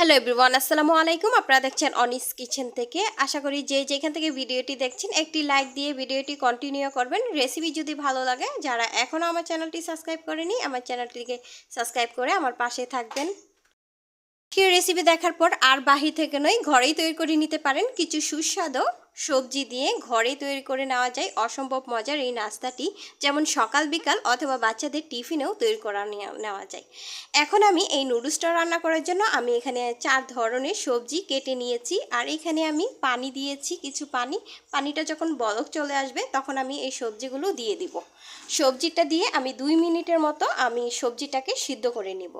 Hello everyone আসসালামু আলাইকুম। আপনারা দেখছেন অনিস কিচেন থেকে। আশা করি যে যেখান থেকে ভিডিওটি দেখছেন, একটি লাইক দিয়ে ভিডিওটি কন্টিনিউ করবেন। রেসিপি যদি ভালো লাগে, যারা এখনও আমার চ্যানেলটি সাবস্ক্রাইব করেনি, আমার চ্যানেলটিকে সাবস্ক্রাইব করে আমার পাশে থাকবেন। রেসিপি দেখার পর আর বাহির থেকে নয়, ঘরেই তৈরি করে নিতে পারেন। কিছু সুস্বাদু সবজি দিয়ে ঘরেই তৈরি করে নেওয়া যায়। অসম্ভব মজার এই নাস্তাটি যেমন সকাল বিকাল অথবা বাচ্চাদের টিফিনেও তৈরি করা নেওয়া যায়। এখন আমি এই নুডলসটা রান্না করার জন্য আমি এখানে চার ধরনের সবজি কেটে নিয়েছি। আর এখানে আমি পানি দিয়েছি, কিছু পানি। পানিটা যখন বলক চলে আসবে তখন আমি এই সবজিগুলো দিয়ে দিব। সবজিটা দিয়ে আমি দুই মিনিটের মতো আমি সবজিটাকে সিদ্ধ করে নিব।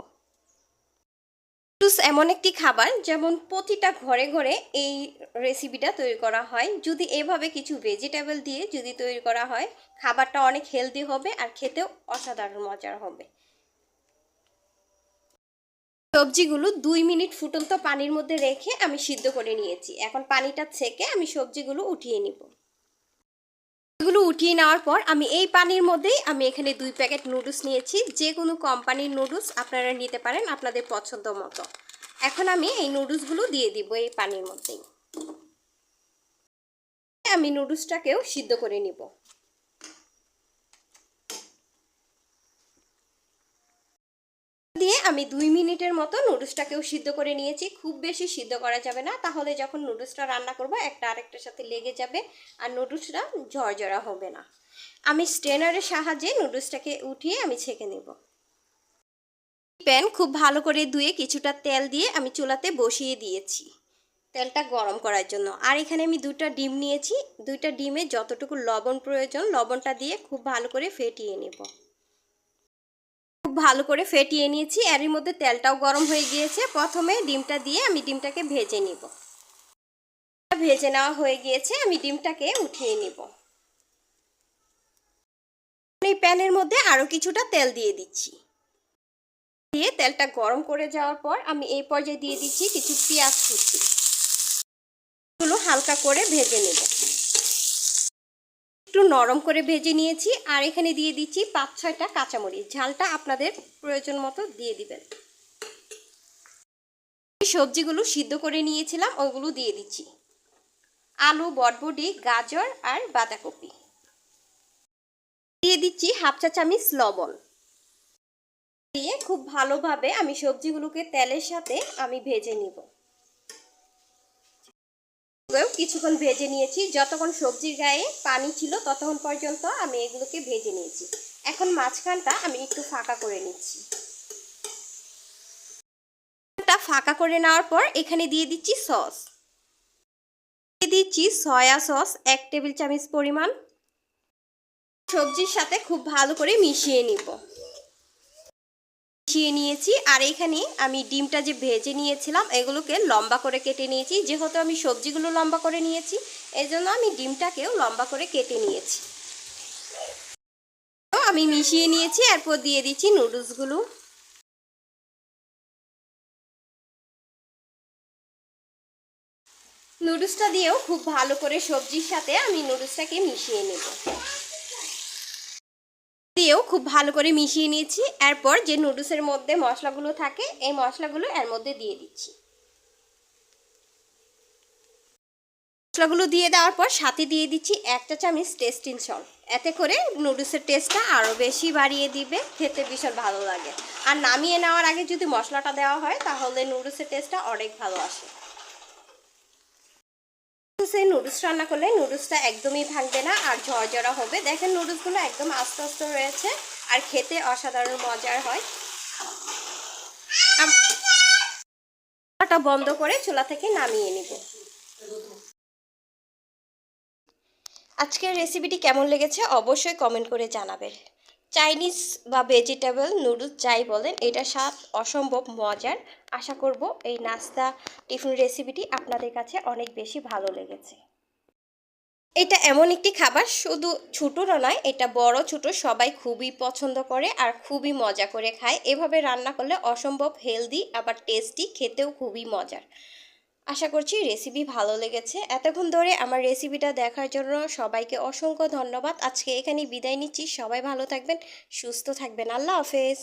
নুডলস এমন একটি খাবার যেমন প্রতিটা ঘরে ঘরে এই রেসিপিটা তৈরি করা হয়। যদি এভাবে কিছু ভেজিটেবল দিয়ে যদি তৈরি করা হয়, খাবারটা অনেক হেলদি হবে আর খেতেও অসাধারণ মজার হবে। সবজিগুলো দুই মিনিট ফুটন্ত পানির মধ্যে রেখে আমি সিদ্ধ করে নিয়েছি। এখন পানিটা ছেঁকে আমি সবজিগুলো উঠিয়ে নিব। এগুলো উঠিয়ে নেওয়ার পর আমি এই পানির মধ্যেই আমি এখানে দুই প্যাকেট নুডলস নিয়েছি। যে কোনো কোম্পানির নুডলস আপনারা নিতে পারেন আপনাদের পছন্দ মতো। এখন আমি এই নুডলসগুলো দিয়ে দিব এই পানির মধ্যেই। আমি নুডলসটাকেও সিদ্ধ করে নিব দিয়ে আমি দুই মিনিটের মতো নুডলসটাকেও সিদ্ধ করে নিয়েছি। খুব বেশি সিদ্ধ করা যাবে না। তাহলে যখন নুডলসটা রান্না করব, একটা আরেকটার সাথে লেগে যাবে আর নুডলসটা ঝরঝরা হবে না। আমি স্ট্রেনারের সাহায্যে নুডলসটাকে উঠিয়ে আমি ছেঁকে নেব। প্যান খুব ভালো করে ধুয়ে কিছুটা তেল দিয়ে আমি চুলাতে বসিয়ে দিয়েছি। তেলটা গরম করার জন্য। আর এখানে আমি দুটা ডিম নিয়েছি। দুইটা ডিমে যতটুকু লবণ প্রয়োজন, লবণটা দিয়ে খুব ভালো করে ফেটিয়ে নেব। খুব ভালো করে ফেটিয়ে নিয়েছি। এরই মধ্যে তেলটাও গরম হয়ে গিয়েছে। প্রথমে ডিমটা দিয়ে আমি ডিমটাকে ভেজে নিব। ভেজে নেওয়া হয়ে গিয়েছে। আমি ডিমটাকে উঠিয়ে নিব। এই প্যানের মধ্যে আরও কিছুটা তেল দিয়ে দিচ্ছি। দিয়ে তেলটা গরম করে যাওয়ার পর আমি এই পর্যায়ে দিয়ে দিচ্ছি কিছু পেঁয়াজ কুচি। হালকা করে ভেজে নেব। একটু নরম করে ভেজে নিয়েছি আর এখানে দিয়ে দিচ্ছি পাঁচ ছয়টা কাঁচামরিচ। ঝালটা আপনাদের প্রয়োজন মতো দিয়ে দিবেন। সবজিগুলো সিদ্ধ করে নিয়েছিলাম, ওগুলো দিয়ে দিচ্ছি। আলু বটবটি গাজর আর বাঁধাকপি। দিয়ে দিচ্ছি হাফ চা চামিচ লবণ। দিয়ে খুব ভালোভাবে আমি সবজিগুলোকে তেলের সাথে আমি ভেজে নিব। কিছুক্ষণ ভেজে নিয়েছি। যতক্ষণ সবজির গায়ে পানি ছিল ততক্ষণ পর্যন্ত আমি এগুলোকে ভেজে নিয়েছি। এখন মাঝখানটা আমি একটু ফাঁকা করে নিচ্ছি। ফাঁকা করে নেওয়ার পর এখানে দিয়ে দিচ্ছি সস। দিয়ে দিচ্ছি সয়া সস, এক টেবিল চামচ পরিমাণ। সবজির সাথে খুব ভালো করে মিশিয়ে নিব। মিশিয়ে নিয়েছি আর এখানে আমি ডিমটা যে ভেজে নিয়েছিলাম এগুলোকে লম্বা করে কেটে নিয়েছি। যেহেতু আমি সবজিগুলো লম্বা করে নিয়েছি এই জন্য আমি ডিমটাকেও লম্বা করে কেটে নিয়েছি। আমি মিশিয়ে নিয়েছি, এরপর দিয়ে দিচ্ছি নুডলসগুলো। নুডলসটা দিয়েও খুব ভালো করে সবজির সাথে আমি নুডলসটাকে মিশিয়ে নেব। দিয়েও খুব ভালো করে মিশিয়ে নিয়েছি। এরপর যে নুডলসের মধ্যে মশলাগুলো থাকে, এই মশলাগুলো এর মধ্যে দিয়ে দিচ্ছি। মশলাগুলো দিয়ে দেওয়ার পর সাথে দিয়ে দিচ্ছি একটা চামচ টেস্টিং সল্ট। এতে করে নুডলসের টেস্টটা আরও বেশি বাড়িয়ে দিবে, খেতে ভীষণ ভালো লাগে। আর নামিয়ে নেওয়ার আগে যদি মশলাটা দেওয়া হয়, তাহলে নুডলসের টেস্টটা অনেক ভালো আসে। সেই নুডলস রান্না করলে নুডলসটা একদমই ভাঙবে না আর ঝরঝরা হবে। দেখেন নুডলসগুলো একদম আস্তে আস্তে রয়েছে আর খেতে অসাধারণ মজার হয়। বন্ধ করে চুলা থেকে নামিয়ে নিব। আজকের রেসিপিটি কেমন লেগেছে অবশ্যই কমেন্ট করে জানাবেন। চাইনিজ বা ভেজিটেবল নুডলস যাই বলেন, এটা স্বাদ অসম্ভব মজার। আশা করব এই নাস্তা টিফিন রেসিপিটি আপনাদের কাছে অনেক বেশি ভালো লেগেছে। এটা এমন একটি খাবার, শুধু ছোটরা নয়, এটা বড়, ছোট সবাই খুবই পছন্দ করে আর খুবই মজা করে খায়। এভাবে রান্না করলে অসম্ভব হেলদি আবার টেস্টি খেতেও খুবই মজার। আশা করছি রেসিপি ভালো লেগেছে। এতক্ষণ ধরে আমার রেসিপিটা দেখার জন্য সবাইকে অসংখ্য ধন্যবাদ। আজকে এখানে বিদায় নিচ্ছি। সবাই ভালো থাকবেন, সুস্থ থাকবেন। আল্লাহ হাফেজ।